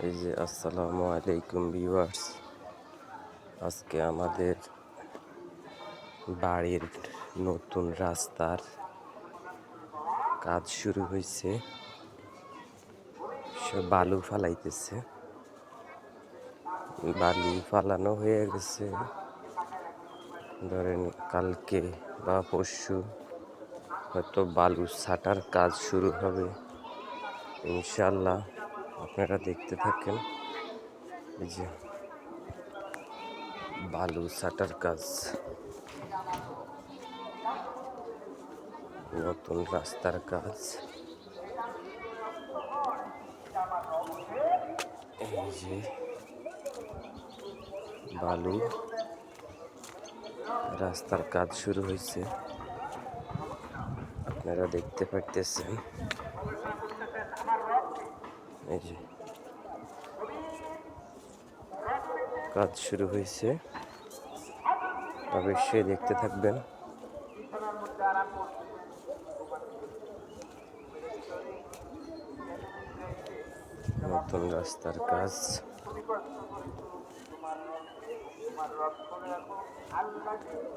এই যে, আসসালামু আলাইকুম ভিউয়ার্স। আজকে আমাদের বাড়ির নতুন রাস্তার কাজ শুরু হয়েছে। সে বালু ফালাইতেছে। বালি ফালানো হয়ে গেছে। ধরেন কালকে বা পরশু হয়তো বালু ছাটার কাজ শুরু হবে। ইনশাল্লাহ আপনারা দেখতে থাকেন। এই যে বালু ছাটার কাজ। নতুন রাস্তার কাজ। এই যে বালু। রাস্তার কাজ শুরু হয়েছে। আপনারা দেখতে পাইতেছেন। এই কাজ শুরু হয়েছে। অবশ্যই দেখতে থাকবেন। নতুন রাস্তার কাজ।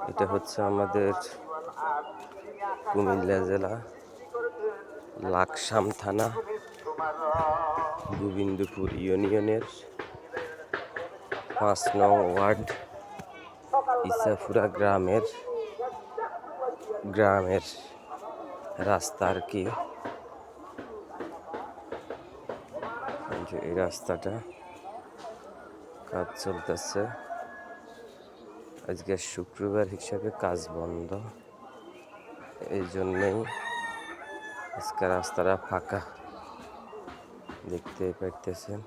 এটা হচ্ছে আমাদের কুমিল্লা জেলা, লাকসাম থানা। গোবিন্দপুর ইউনিয়নের পাঁচ নং ওয়ার্ড ইসাফুরা গ্রামের গ্রামের রাস্তা আর কি? এই রাস্তাটা কাজ চলতেছে। আজকে শুক্রবার হিসাবে কাজ বন্ধ। এই জন্যই আজকে রাস্তাটা ফাঁকা। দেখতে পাইতেছেন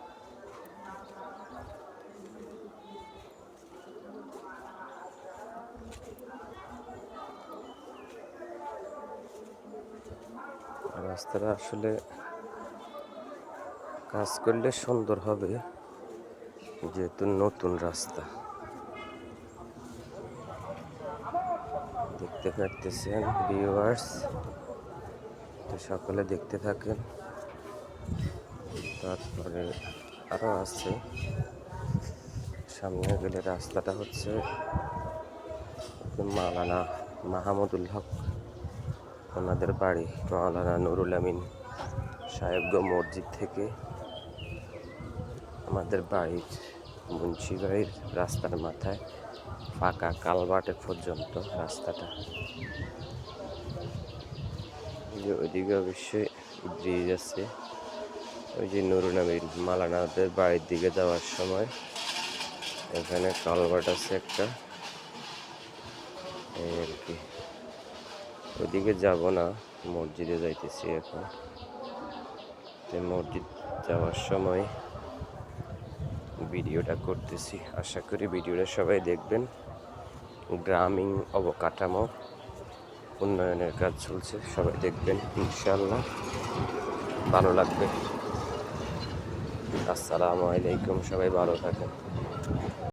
রাস্তাটা আসলে কাজ করলে সুন্দর হবে, যেহেতু নতুন রাস্তা। দেখতে পারতেছেন ভিউয়ার্স তো সকলে দেখতে থাকেন। তারপরে আরও আছে। সামনে গেলে রাস্তাটা হচ্ছে মালানা মাহমুদুল হক, ওনাদের বাড়ি মালানা নুরুল আমিন সাহেবগঞ্জ মসজিদ থেকে আমাদের বাড়ির মুন্সি বাড়ির রাস্তার মাথায় ফাঁকা কালবাটের পর্যন্ত রাস্তাটা। ওইদিকে অবশ্যই ব্রিজ আছে। ওই যে নুরুল আমিন মালানাদের বাড়ির দিকে যাওয়ার সময় এখানে কালবাট আছে একটা। এই আর কি। ওইদিকে যাব না, মসজিদে যাইতেছি এখন। মসজিদ যাওয়ার সময় ভিডিওটা করতেছি। আশা করি ভিডিওটা সবাই দেখবেন। গ্রামীণ অবকাঠামো, উন্নয়নের কাজ চলছে, সবাই দেখবেন ইনশাল্লাহ ভালো লাগবে। আসসালামু আলাইকুম সবাই ভালো থাকেন।